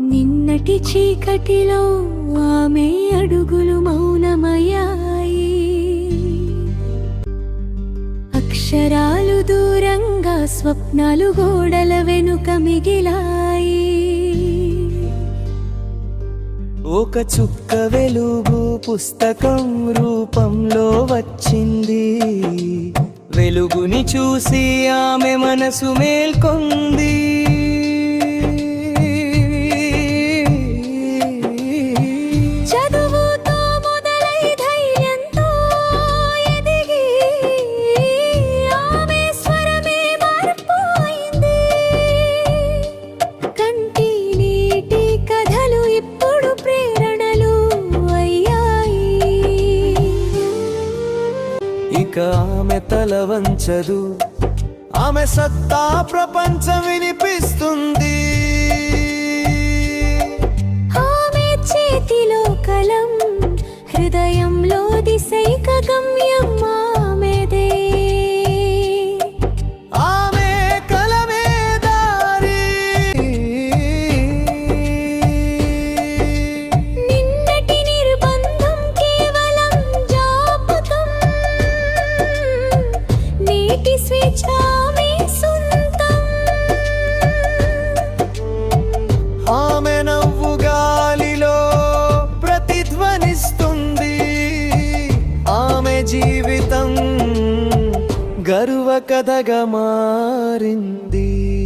నిన్నటి చీకటిలో ఆమె అడుగులు మౌనమయ్యాయి. అక్షరాలు దూరంగా స్వప్నాలు గోడల వెనుక మిగిలాయి. ఒక చుక్క వెలుగు పుస్తకం రూపంలో వచ్చింది. వెలుగుని చూసి ఆమె మనసు మేల్కొంది. ఇక ఆమె తల వంచదు. ఆమె సత్తా ప్రపంచం వినిపిస్తుంది. ఆమె చేతిలో కలం హృదయంలో దిశైక గమ్యం నీటి స్వేచ్ఛ సొంతం? ఆమె నవ్వు గాలిలో ప్రతిధ్వనిస్తుంది. ఆమె జీవితం గర్వ కథగా మారింది.